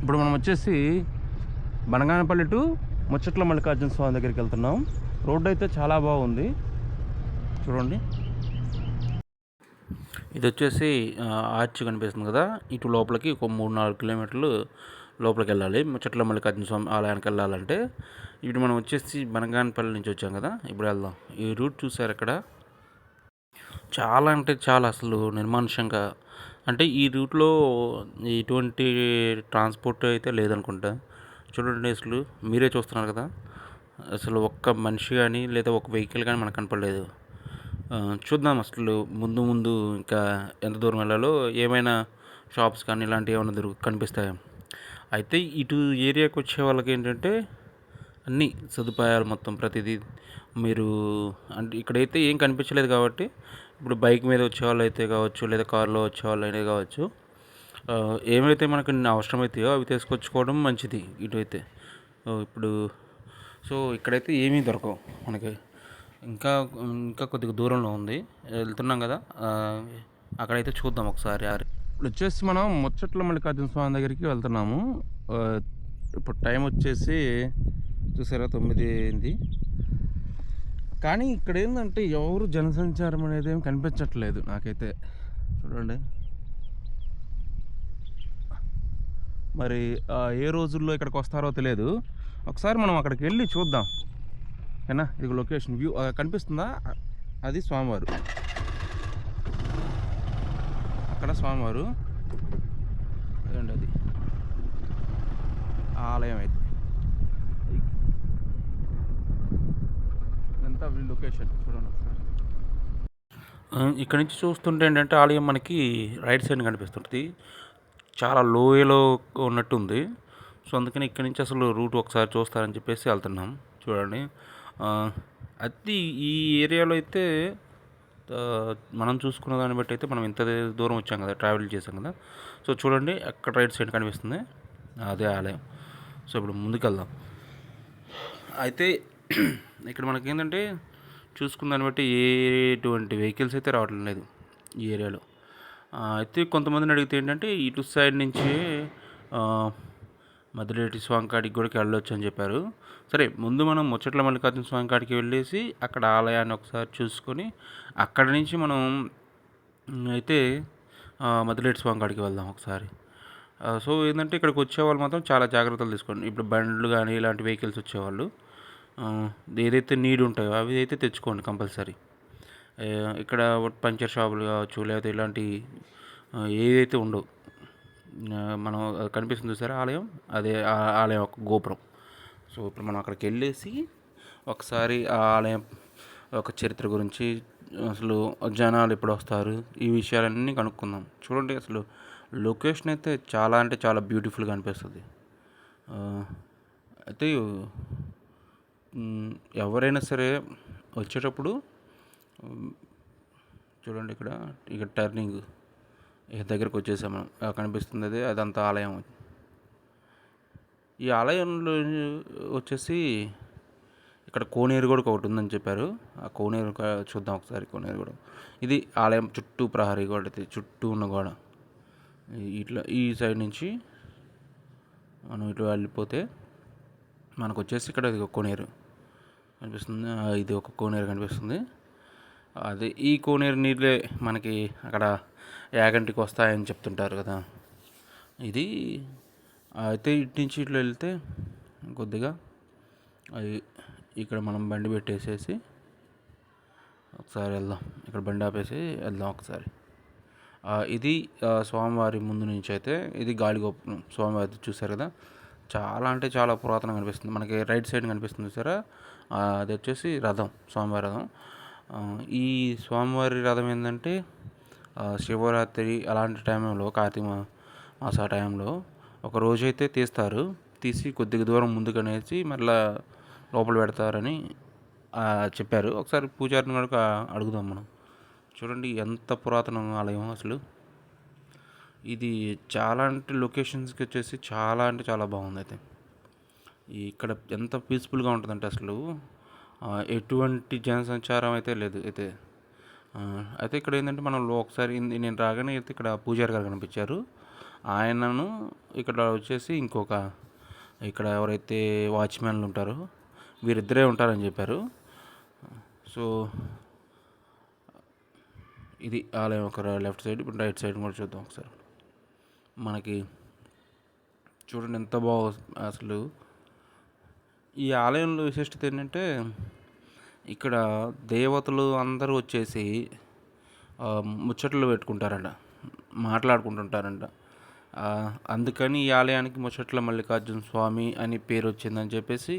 ఇప్పుడు మనం వచ్చేసి బనగానపల్లి టు ముచ్చట్ల మల్లికార్జున స్వామి దగ్గరికి వెళ్తున్నాం. రోడ్డు అయితే చాలా బాగుంది. చూడండి. ఇది వచ్చేసి ఆర్చ్ కనిపిస్తుంది కదా? ఇటు లోపలికి ఒక మూడు నాలుగు కిలోమీటర్లు లోపలికి వెళ్ళాలి. ముచ్చట్ల మల్లికార్జున స్వామి ఆలయానికి వెళ్ళాలంటే. ఇప్పుడు మనం వచ్చేసి బనగానపల్లి నుంచి వచ్చాం కదా? ఇప్పుడు వెళ్దాం. ఈ రూట్ చూసారు ఇక్కడ చాలా అంటే చాలా అసలు నిర్మానుషంగా అంటే ఈ రూట్లో ఎటువంటి ట్రాన్స్పోర్ట్ అయితే లేదనుకుంటా. చూడండి అసలు మీరే చూస్తున్నారు కదా. అసలు ఒక్క మనిషి కానీ లేదా ఒక వెహికల్ కానీ మనకు కనపడలేదు. చూద్దాం అసలు ముందు ముందు ఇంకా ఎంత దూరం వెళ్ళాలో ఏమైనా షాప్స్ కానీ ఇలాంటివి ఏమైనా దొరుకు కనిపిస్తాయి? అయితే ఇటు ఏరియాకి వచ్చే వాళ్ళకి ఏంటంటే అన్ని సదుపాయాలు మొత్తం ప్రతిదీ మీరు అంటే ఇక్కడైతే ఏం కనిపించలేదు కాబట్టి ఇప్పుడు బైక్ మీద వచ్చే వాళ్ళు అయితే కావచ్చు లేదా కార్లో వచ్చే వాళ్ళు అయితే కావచ్చు ఏమైతే మనకు అవసరమవుతాయో అవి తీసుకొచ్చుకోవడం మంచిది ఇటువైతే. ఇప్పుడు సో ఇక్కడైతే ఏమీ దొరకవు మనకి. ఇంకా ఇంకా కొద్దిగా దూరంలో ఉంది. వెళ్తున్నాం కదా అక్కడైతే చూద్దాం ఒకసారి ఇప్పుడు వచ్చేసి మనం ముచ్చట్ల మల్లికార్జున స్వామి దగ్గరికి వెళ్తున్నాము. ఇప్పుడు టైం వచ్చేసి చూసారా తొమ్మిది అయింది. కానీ ఇక్కడ ఏంటంటే ఎవరు జనసంచారం అనేది ఏం కనిపించట్లేదు నాకైతే. చూడండి. మరి ఏ రోజుల్లో ఇక్కడికి వస్తారో తెలియదు. ఒకసారి మనం అక్కడికి వెళ్ళి చూద్దాం. ఏనా? ఇది లొకేషన్ వ్యూ. కనిపిస్తుందా? అది స్వామివారు. అక్కడ స్వామివారు. అదండి అది. ఆ ఆలయం అయితే. ఇదంతా లొకేషన్ చూడండి ఒకసారి. ఇక్కడ నుంచి చూస్తుంటే ఏంటంటే ఆలయం మనకి రైట్ సైడ్ కనిపిస్తుంటుంది. చాలా లోయలో ఉన్నట్టుంది. సో అందుకని ఇక్కడ నుంచి అసలు రూట్ ఒకసారి చూస్తారని చెప్పేసి వెళ్తున్నాం. చూడండి. అది ఈ ఏరియాలో అయితే మనం చూసుకున్న దాన్ని బట్టి అయితే మనం ఇంత దూరం వచ్చాం కదా ట్రావెల్ చేసాం కదా. సో చూడండి అక్కడ రైట్ సైడ్ కనిపిస్తుంది. అదే ఆలయం. సో ఇప్పుడు ముందుకు వెళ్దాం అయితే ఇక్కడ మనకి ఏంటంటే చూసుకున్న దాన్ని బట్టి ఎటువంటి వెహికల్స్ అయితే రావడం లేదు ఈ ఏరియాలో. అయితే కొంతమందిని అడిగితే ఏంటంటే ఇటు సైడ్ నుంచి మధురేటి స్వామి కాడికి కూడా వెళ్ళొచ్చు అని చెప్పారు. సరే ముందు మనం ముచ్చట్ల మల్లికార్జున స్వామి కాడికి వెళ్ళేసి అక్కడ ఆలయాన్ని ఒకసారి చూసుకొని అక్కడ నుంచి మనం అయితే మధురేటి స్వామి కాడికి వెళ్దాం ఒకసారి. సో ఏంటంటే ఇక్కడికి వచ్చేవాళ్ళు మాత్రం చాలా జాగ్రత్తలు తీసుకోండి. ఇప్పుడు బండ్లు కానీ ఇలాంటి వెహికల్స్ వచ్చేవాళ్ళు. ఏదైతే నీడ్ ఉంటాయో అవి అయితే తెచ్చుకోండి కంపల్సరీ. ఇక్కడ పంచర్ షాపులు కావచ్చు లేకపోతే ఇలాంటి ఏదైతే ఉండవు. మనం కనిపిస్తుంది చూసారా ఆలయం? అదే ఆ ఆలయం ఒక గోపురం. సో ఇప్పుడు మనం అక్కడికి వెళ్ళేసి ఒకసారి ఆ ఆలయం ఒక చరిత్ర గురించి అసలు జనాలు ఎప్పుడు వస్తారు? ఈ విషయాలన్నీ కనుక్కుందాం. చూడండి అసలు లొకేషన్ అయితే చాలా అంటే చాలా బ్యూటిఫుల్గా అనిపిస్తుంది. అయితే ఎవరైనా సరే వచ్చేటప్పుడు చూడండి ఇక్కడ ఇక్కడ టర్నింగ్ ఇక దగ్గరకు వచ్చేసాం మనం. కనిపిస్తుంది అది అదంతా ఆలయం ఈ ఆలయంలో వచ్చేసి ఇక్కడ కోనేరు కూడా ఒకటి ఉందని చెప్పారు. ఆ కోనేరు చూద్దాం ఒకసారి కోనేరు కూడా. ఇది ఆలయం చుట్టూ ప్రహరీ గోడ చుట్టూ ఉన్న గోడ. ఇట్లా ఈ సైడ్ నుంచి మనం ఇటు వెళ్ళిపోతే మనకు వచ్చేసి ఇక్కడ ఇది కోనేరు. కనిపిస్తుంది. ఇది ఒక కోనేరు కనిపిస్తుంది. అదే ఈ కోనేరు నీళ్ళే మనకి అక్కడ యాగంటికి వస్తాయని చెప్తుంటారు కదా. ఇది అయితే ఇటు నుంచి ఇట్లా వెళ్తే కొద్దిగా అది ఇక్కడ మనం బండి పెట్టేసేసి ఒకసారి వెళ్దాం. ఇక్కడ బండి ఆపేసి వెళ్దాం ఒకసారి. ఇది స్వామివారి ముందు నుంచి అయితే ఇది గాలిగోపురం స్వామివారి చూసారు కదా? చాలా అంటే చాలా పురాతనం కనిపిస్తుంది మనకి రైట్ సైడ్ కనిపిస్తుంది సరే అది వచ్చేసి రథం స్వామివారి రథం. ఈ స్వామివారి రథం ఏంటంటే శివరాత్రి అలాంటి టైంలో కార్తీక మాస టైంలో ఒక రోజైతే తీస్తారు. తీసి కొద్దిగా దూరం ముందుకు అనేసి మళ్ళా లోపల పెడతారని చెప్పారు. ఒకసారి పూజారిని కూడా అడుగుదాం మనం. చూడండి ఎంత పురాతన ఆలయం అసలు. ఇది చాలా అంటే లొకేషన్స్కి వచ్చేసి చాలా అంటే చాలా బాగుంది అయితే. ఇక్కడ ఎంత పీస్ఫుల్గా ఉంటుందంటే అసలు ఎటువంటి జనసంచారం అయితే లేదు అయితే. అయితే ఇక్కడ ఏంటంటే మనం ఒకసారి నేను రాగానే అయితే ఇక్కడ పూజారి గారు కనిపించారు. ఆయనను ఇక్కడ వచ్చేసి ఇంకొక ఇక్కడ ఎవరైతే వాచ్మెన్లు ఉంటారో వీరిద్దరే ఉంటారని చెప్పారు. సో ఇది ఆలయం ఒక లెఫ్ట్ సైడ్ ఇప్పుడు రైట్ సైడ్ కూడా చూద్దాం ఒకసారి. మనకి చూడండి ఎంత బాగు అసలు. ఈ ఆలయంలో విశిష్టత ఏంటంటే ఇక్కడ దేవతలు అందరూ వచ్చేసి ముచ్చట్లు పెట్టుకుంటారంట మాట్లాడుకుంటుంటారంట. అందుకని ఈ ఆలయానికి ముచ్చట్ల మల్లికార్జున స్వామి అని పేరు వచ్చిందని చెప్పేసి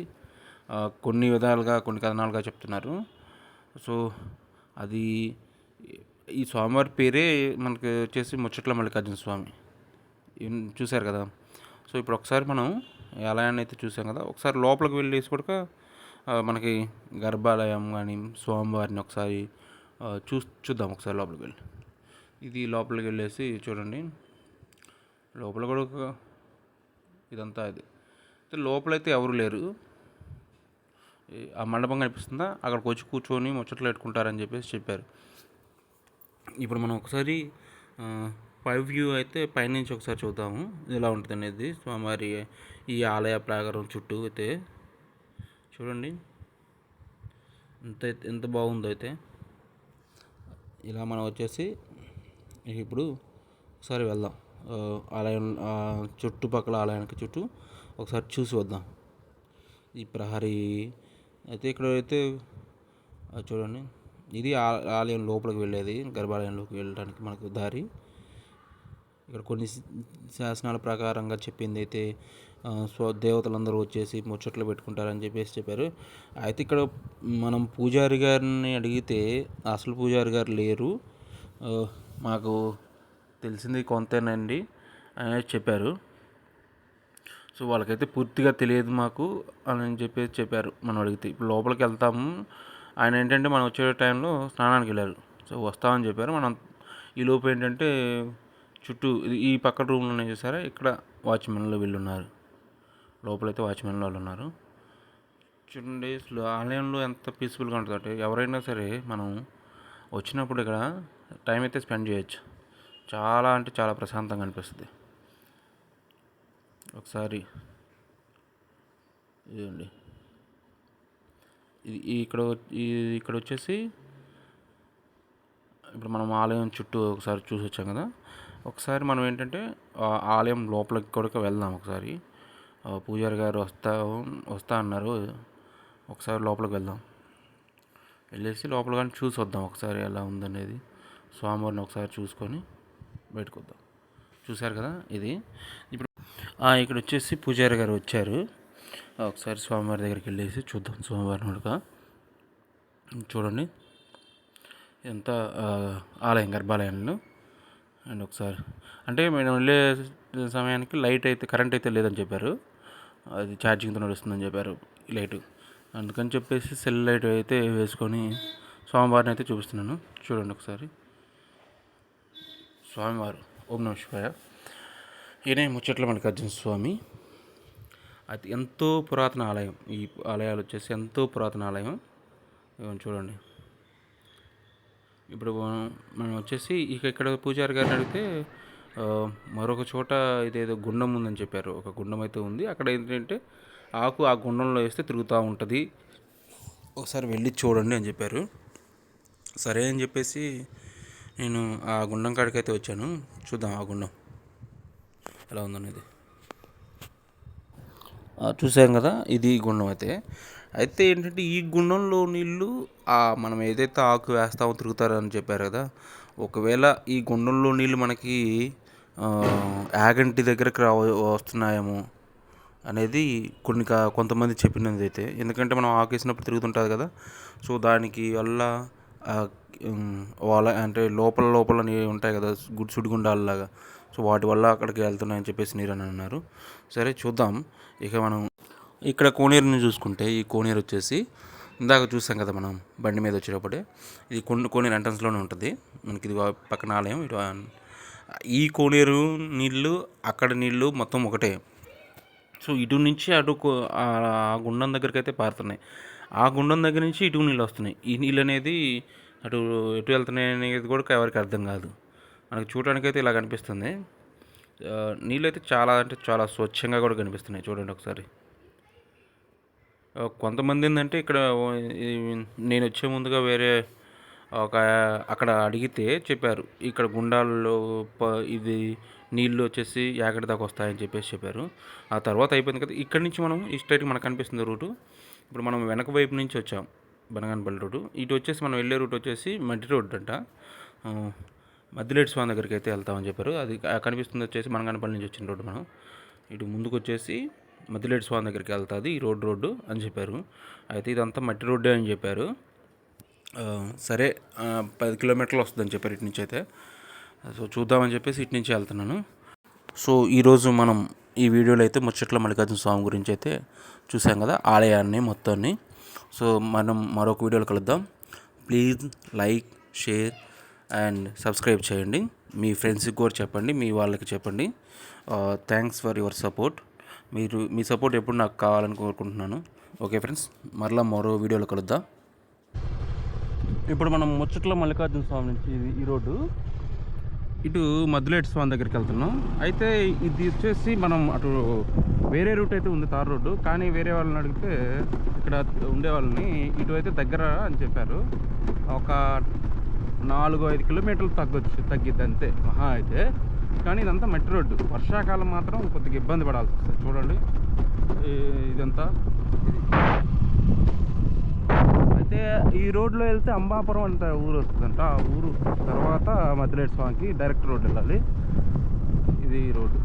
కొన్ని విధాలుగా కొన్ని కథనాలుగా చెప్తున్నారు. సో అది ఈ స్వామివారి పేరే మనకి వచ్చేసి ముచ్చట్ల మల్లికార్జున స్వామి. చూశారు కదా. సో ఇప్పుడు ఒకసారి మనం ఈ ఆలయాన్ని అయితే చూసాం కదా. ఒకసారి లోపలికి వెళ్ళేసి కూడా మనకి గర్భాలయం కానీ స్వామివారిని ఒకసారి చూ చూద్దాం ఒకసారి లోపలికి వెళ్ళి. ఇది లోపలికి వెళ్ళేసి చూడండి. లోపల కూడా ఒక ఇదంతా ఇది. అయితే లోపలైతే ఎవరు లేరు. ఆ మండపం కనిపిస్తుందా? అక్కడికి వచ్చి కూర్చొని ముచ్చట్లు పెట్టుకుంటారని చెప్పేసి చెప్పారు. ఇప్పుడు మనం ఒకసారి పై వ్యూ అయితే పైనుంచి ఒకసారి చూద్దాము. ఎలా ఉంటుంది అనేది స్వామివారి ఈ ఆలయ ప్రాకారం చుట్టూ అయితే. చూడండి. ఎంత ఎంత బాగుందో అయితే. ఇలా మనం వచ్చేసి ఇప్పుడు ఒకసారి వెళ్దాం. ఆలయం చుట్టుపక్కల ఆలయానికి చుట్టూ ఒకసారి చూసి వద్దాం. ఈ ప్రహరీ అయితే ఇక్కడ అయితే చూడండి. ఇది ఆ- ఆలయం లోపలికి వెళ్ళేది గర్భాలయంలోకి వెళ్ళడానికి మనకు దారి. ఇక్కడ కొన్ని శాసనాల ప్రకారంగా చెప్పింది అయితే స్వ దేవతలందరూ వచ్చేసి ముచ్చట్లు పెట్టుకుంటారని చెప్పేసి చెప్పారు. అయితే ఇక్కడ మనం పూజారి గారిని అడిగితే అసలు పూజారి గారు లేరు. మాకు తెలిసింది కొంతేనండి అని చెప్పారు. సో వాళ్ళకైతే పూర్తిగా తెలియదు మాకు అని చెప్పేసి చెప్పారు మనం అడిగితే. ఇప్పుడు లోపలికి వెళ్తాము. ఆయన ఏంటంటే మనం వచ్చే టైంలో స్నానానికి వెళ్ళారు. సో వస్తామని చెప్పారు. మనం ఈ లోపు ఏంటంటే చుట్టూ ఇది- ఈ పక్క రూమ్లో ఉన్నాయి చూసారా? ఇక్కడ వాచ్మెన్లు వీళ్ళు ఉన్నారు లోపలైతే వాచ్మెన్లు వాళ్ళు ఉన్నారు చూడండి అసలు ఆలయంలో ఎంత పీస్ఫుల్గా ఉంటుందంటే ఎవరైనా సరే మనం వచ్చినప్పుడు ఇక్కడ టైం అయితే స్పెండ్ చేయొచ్చు. చాలా అంటే చాలా ప్రశాంతంగా అనిపిస్తుంది. ఒకసారి ఇదండి ఇది ఇక్కడ ఇక్కడ వచ్చేసి ఇప్పుడు మనం ఆలయం చుట్టూ ఒకసారి చూసి వచ్చాం కదా? ఒకసారి మనం ఏంటంటే ఆలయం లోపలికి కూడా వెళ్దాం ఒకసారి. పూజారి గారు వస్తా వస్తా అన్నారు. ఒకసారి లోపలికి వెళ్దాం. వెళ్ళేసి లోపల కానీ చూసి వద్దాం ఒకసారి ఎలా ఉందనేది. స్వామివారిని ఒకసారి చూసుకొని బయటకు వద్దాం చూశారు కదా ఇది? ఇప్పుడు ఇక్కడ వచ్చేసి పూజారి గారు వచ్చారు. ఒకసారి స్వామివారి దగ్గరికి వెళ్ళేసి చూద్దాం స్వామివారిని కూడా చూడండి. ఎంత ఆలయం గర్భాలయంలో అండ్ ఒకసారి. అంటే మేము వెళ్ళే సమయానికి లైట్ అయితే కరెంట్ అయితే లేదని చెప్పారు. అది ఛార్జింగ్తో నడుస్తుందని చెప్పారు లైట్. అందుకని చెప్పేసి సెల్ లైట్ అయితే వేసుకొని స్వామివారిని అయితే చూపిస్తున్నాను. చూడండి ఒకసారి. స్వామివారు. ఓం నమ శివాయ. ఈయనే ముచ్చట్ల మల్లికార్జున స్వామి. అది ఎంతో పురాతన ఆలయం. ఈ ఆలయాలు వచ్చేసి ఎంతో పురాతన ఆలయం. చూడండి. ఇప్పుడు మనం- వచ్చేసి ఇక ఇక్కడ పూజారి గారిని అడిగితే మరొక చోట ఇదేదో గుండం ఉందని చెప్పారు. ఒక గుండం అయితే ఉంది. అక్కడ ఏంటంటే ఆకు ఆ గుండంలో వేస్తే తిరుగుతూ ఉంటుంది. ఒకసారి వెళ్ళి చూడండి అని చెప్పారు. సరే అని చెప్పేసి నేను ఆ గుండం కాడికి అయితే వచ్చాను. చూద్దాం ఆ గుండం ఎలా ఉందనేది. చూసాం కదా ఇది గుండం అయితే. అయితే ఏంటంటే ఈ గుండంలో నీళ్ళు మనం ఏదైతే ఆకు వేస్తామో తిరుగుతారని చెప్పారు కదా ఒకవేళ ఈ గుండంలో నీళ్ళు మనకి యాగంటి దగ్గరకు రా వస్తున్నాయేమో అనేది కొన్ని కా- కొంతమంది చెప్పినది అయితే ఎందుకంటే మనం ఆకేసినప్పుడు తిరుగుతుంటుంది కదా సో దానికి వల్ల వాళ్ళ అంటే లోపల లోపల నీ ఉంటాయి కదా గుడి సుడిగుండాలలాగా. సో వాటి వల్ల అక్కడికి వెళ్తున్నాయని చెప్పేసి నీరు అని అన్నారు. సరే చూద్దాం. ఇక మనం ఇక్కడ కోనేరుని చూసుకుంటే ఈ కోనేరు వచ్చేసి ఇందాక చూసాం కదా మనం బండి మీద వచ్చేటప్పుడే. ఇది కొన్ని కోనేరు ఎంట్రన్స్లోనే ఉంటుంది. మనకి ఇది పక్కన ఆలయం ఇటు ఈ కోనేరు నీళ్ళు అక్కడ నీళ్ళు మొత్తం ఒకటే. సో ఇటు నుంచి అటు ఆ ఆ గుండం దగ్గరికి అయితే పారుతున్నాయి. ఆ గుండం దగ్గర నుంచి ఇటు నీళ్ళు వస్తున్నాయి. ఈ నీళ్ళు అనేది అటు ఎటు వెళ్తున్నాయి అనేది కూడా ఎవరికి అర్థం కాదు. మనకు చూడడానికి అయితే ఇలా కనిపిస్తుంది. నీళ్ళు అయితే చాలా అంటే చాలా స్వచ్ఛంగా కూడా కనిపిస్తున్నాయి. చూడండి ఒకసారి. కొంతమంది ఏంటంటే ఇక్కడ నేను వచ్చే ముందుగా వేరే ఒక అక్కడ అడిగితే చెప్పారు. ఇక్కడ గుండాల్లో ఇది నీళ్ళు వచ్చేసి యాగడి దాకా వస్తాయని చెప్పేసి చెప్పారు. ఆ తర్వాత అయిపోయింది కదా. ఇక్కడి నుంచి మనం ఈ స్ట్రైట్ మనకు కనిపిస్తుంది రూటు. ఇప్పుడు మనం వెనక వైపు నుంచి వచ్చాం బనగానపల్లి రోడ్డు. ఇటు వచ్చేసి మనం వెళ్ళే రూట్ వచ్చేసి మట్టి రోడ్డు అంట. మద్దిలేటి స్వామి దగ్గరికి అయితే వెళ్తామని చెప్పారు. అది కనిపిస్తుంది వచ్చేసి బనగానపల్లి నుంచి వచ్చిన రోడ్డు మనం. ఇటు ముందుకు వచ్చేసి మద్దిలేటి స్వామి దగ్గరికి వెళ్తుంది ఈ రోడ్డు రోడ్డు అని చెప్పారు. అయితే ఇదంతా మట్టి రోడ్డే అని చెప్పారు. సరే పది కిలోమీటర్లు వస్తుందని చెప్పారు ఇటు నుంచి అయితే. సో చూద్దామని చెప్పేసి ఇటు నుంచి వెళ్తున్నాను. సో ఈరోజు మనం ఈ వీడియోలో అయితే ముచ్చట్ల మల్లికార్జున స్వామి గురించి అయితే చూసాం కదా ఆలయాన్ని మొత్తాన్ని. సో మనం మరొక వీడియోలో కలుద్దాం. Please like share and subscribe చేయండి. మీ ఫ్రెండ్స్కి కూడా చెప్పండి మీ వాళ్ళకి చెప్పండి. Thanks for your support. మీరు మీ సపోర్ట్ ఎప్పుడు నాకు కావాలని కోరుకుంటున్నాను. ఓకే ఫ్రెండ్స్ మరలా మరో వీడియోలో కలుద్దాం. ఇప్పుడు మనం ముచ్చట్ల మల్లికార్జున స్వామి నుంచి ఈ రోడ్డు ఇటు మధులేట్ స్వామి దగ్గరికి వెళ్తున్నాం. అయితే ఇది వచ్చేసి మనం అటు వేరే రూట్ అయితే ఉంది తార్ రోడ్డు. కానీ వేరే వాళ్ళని అడిగితే ఇక్కడ ఉండే వాళ్ళని ఇటు అయితే దగ్గర అని చెప్పారు. ఒక నాలుగు ఐదు కిలోమీటర్లు తగ్గొచ్చు తగ్గిద్ది అంతే మహా అయితే. కానీ ఇదంతా మట్టి రోడ్డు. వర్షాకాలం మాత్రం కొద్దిగా ఇబ్బంది పడాల్సి వస్తుంది. చూడండి. ఇదంతా. ఇది అయితే ఈ రోడ్లో వెళ్తే అంబాపురం అంత ఊరు వస్తుందంట. ఆ ఊరు తర్వాత మద్దిలేటి స్వామికి డైరెక్ట్ రోడ్ వెళ్ళాలి. ఇది ఈ రోడ్డు.